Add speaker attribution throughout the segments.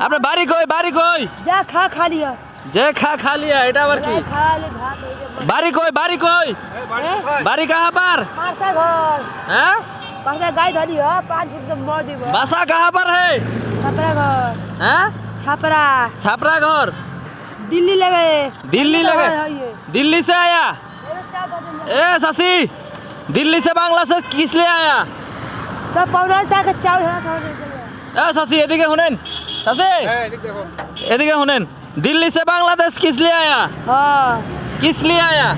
Speaker 1: আপনার বাড়ি কই বাড়ি কই
Speaker 2: যা খা খা লিয়া
Speaker 1: যে খা খালিয়া এটা আবার কি
Speaker 2: খা লে ভাত হয়ে যাবে
Speaker 1: বাড়ি কই বাড়ি কই বাড়ি কাহা পার
Speaker 2: পাঁচটা ঘর
Speaker 1: হ্যাঁ
Speaker 2: পাঁচটা গাই ধরি হ পাঁচ ফুট তো মর দিব
Speaker 1: বাসা কাহা पर है
Speaker 2: ছাপরা ঘর
Speaker 1: হ্যাঁ
Speaker 2: ছাপরা
Speaker 1: छापरा घर
Speaker 2: दिल्ली लगे
Speaker 1: दिल्ली लगे दिल्ली से आया ए ससी दिल्ली से बांग्ला से किस लिए आया
Speaker 2: सब पौना सा के चावल है खाने के लिए
Speaker 1: এ হ্যাঁ, এদিকে শুনেন দিল্লি সে বাংলাদেশ কিসলি আয়া? কিসলি আয়া?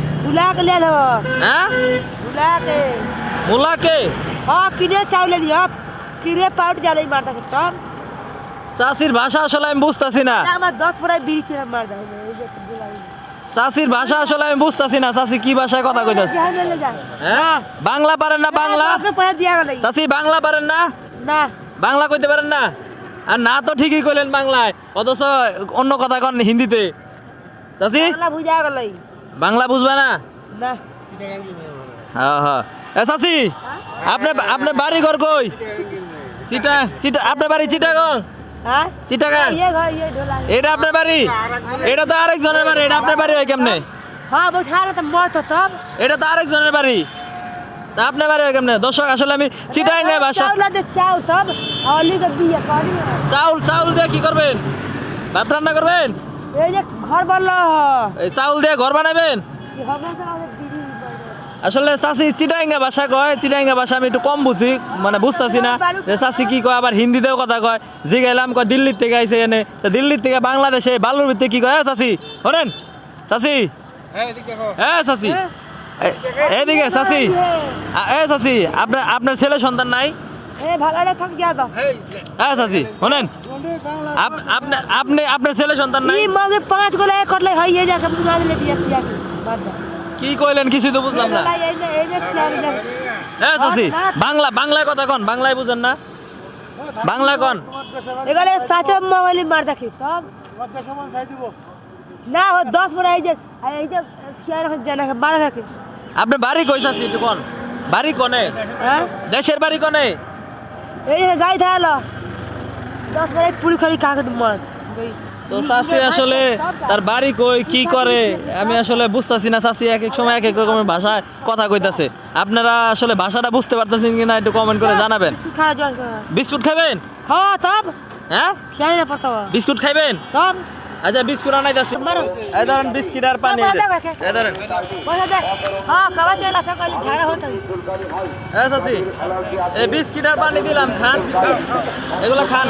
Speaker 1: কিরে ভাষা আসলে আমি বুঝতাছি না।
Speaker 2: আমার
Speaker 1: চাচির ভাষা আসলে আমি বুঝতাছি না চাচি কি ভাষায় কথা কইতাছে?
Speaker 2: হ্যাঁ,
Speaker 1: হ্যাঁ? বাংলা পারেন না বাংলা? চাচি বাংলা পারেন না?
Speaker 2: না।
Speaker 1: বাংলা কইতে পারেন না? আর না তো ঠিকই কইলেন বাংলায় অথচ অন্য কথা কন হিন্দিতে। চাচি? বাংলা বুঝবে না? হ্যাঁ হ্যাঁ চাচি আপনি আপনি বাড়ি ঘর কই? চিটা চিটা আপনার বাড়ি চিটাগং? চিটাগং? এটা আপনার বাড়ি? এটা তো আরেকজনের বাড়ি এটা আপনার বাড়ি হয় কেমনে? এটা তো আরেকজনের বাড়ি। তা আপনার কেমনে? দর্শক আসলে আমি চিটাঙ্গে বাসা
Speaker 2: চাউল
Speaker 1: চাউল চাউল দিয়ে কি করবেন? ভাত রান্না করবেন?
Speaker 2: এই যে ঘর বানলো
Speaker 1: এই চাউল দিয়ে ঘর বানাবেন? আসলে চাষি চিটাঙ্গা ভাষা কয় চিটাঙ্গা ভাষা আমি একটু কম বুঝি মানে বুঝতেছি না। যে চাষি কি কয় আবার হিন্দিতেও কথা কয়। জি গেলাম কয় দিল্লির থেকে আইসে এনে। তো দিল্লির থেকে বাংলাদেশে বালুর ভিত্তি কি কয় হ্যাঁ চাষি হরেন চাষি হ্যাঁ, হ্যাঁ চাষি এদিকে চাচি। এ চাচি আপনার আপনার ছেলে সন্তান নাই? আপনি আপনার সন্তান নাই?
Speaker 2: পাঁচ করলে হয়
Speaker 1: কি কইলেন কিছু তো বুঝলাম বাংলা বাংলায় কথা কন বাংলায় বুঝেন না। বাংলা কন।
Speaker 2: এবারে মোবাইল মার দেখি না দশ বড় এই যে বারো থাকে
Speaker 1: আপনি বাড়ি কইস আছি একটু কোন। বাড়ি কোনে?
Speaker 2: হ্যাঁ?
Speaker 1: দেশের বাড়ি কোনে?
Speaker 2: এই গাই থালো দশ বারে পুরি খালি কাগজ মত
Speaker 1: তো সাসি আসলে তার বাড়ি কই কি করে? আমি আসলে বুঝতাছি না সাসি এক এক সময় এক এক রকমের ভাষায় কথা কইতাছে। আপনারা আসলে ভাষাটা বুঝতে পারতাছেন কিনা একটু কমেন্ট করে জানাবেন। বিস্কুট খাবেন হ্যাঁ
Speaker 2: তব। হ্যাঁ?
Speaker 1: বিস্কুট খাইবেন?
Speaker 2: তব।
Speaker 1: আচ্ছা বিস্কুট আনাই
Speaker 2: দাসি
Speaker 1: এই ধরেন বিস্কিট আর পানি এই ধরেন। হ্যাঁ চাষি এই বিস্কিট আর পানি দিলাম খান। এগুলো খান।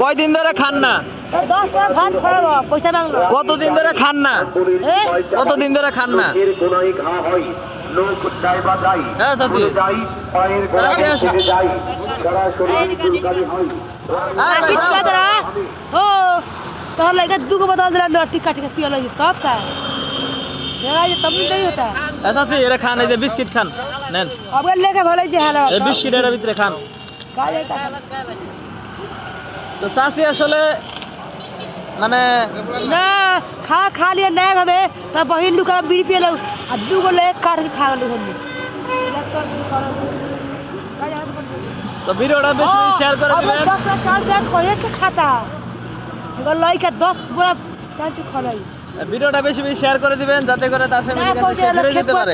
Speaker 1: কয়দিন ধরে খান না? কতদিন ধরে খান না? কতদিন ধরে খান না?
Speaker 3: হ্যাঁ
Speaker 1: চাচি।
Speaker 3: ভুলে যাই পায়ের গোড়া
Speaker 1: চাচি, আসো।
Speaker 3: থেকে যাই সারা শরীর চুলকানি হয়
Speaker 1: আরে
Speaker 2: आ किछ बात रहा हो तो लगा दुगो बदल दिला नटी काट के सियल तब का जरा ये तब नहीं होता
Speaker 1: আচ্ছা সি এরা খান এই যে বিস্কিট খান নেন
Speaker 2: अब लेके भले जे हाल
Speaker 1: এই বিস্কিট এর ভিতরে খান
Speaker 2: का लेता
Speaker 1: তো চাষি আসলে মানে
Speaker 2: ना खा खा लिया नहीं हवे तब बहिन लुका बीड़ी पिए लो आ दुगो ले काट के खा लो हम
Speaker 1: তো ভিডিওটা বেশি বেশি শেয়ার করে দিবেন
Speaker 2: दस चार चार कहे से এবার লয়কা দশ বড় চারটি খরাই
Speaker 1: ভিডিওটা বেশি বেশি শেয়ার করে দিবেন যাতে করে তার ফ্যামিলি যেতে পারে।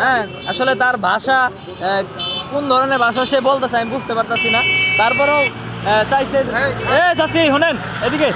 Speaker 1: হ্যাঁ, আসলে তার ভাষা কোন ধরনের ভাষা সে বলতেছে আমি বুঝতে পারতাছি না। তারপরেও চাইছে হ্যাঁ। এ চাচি শুনেন এদিকে।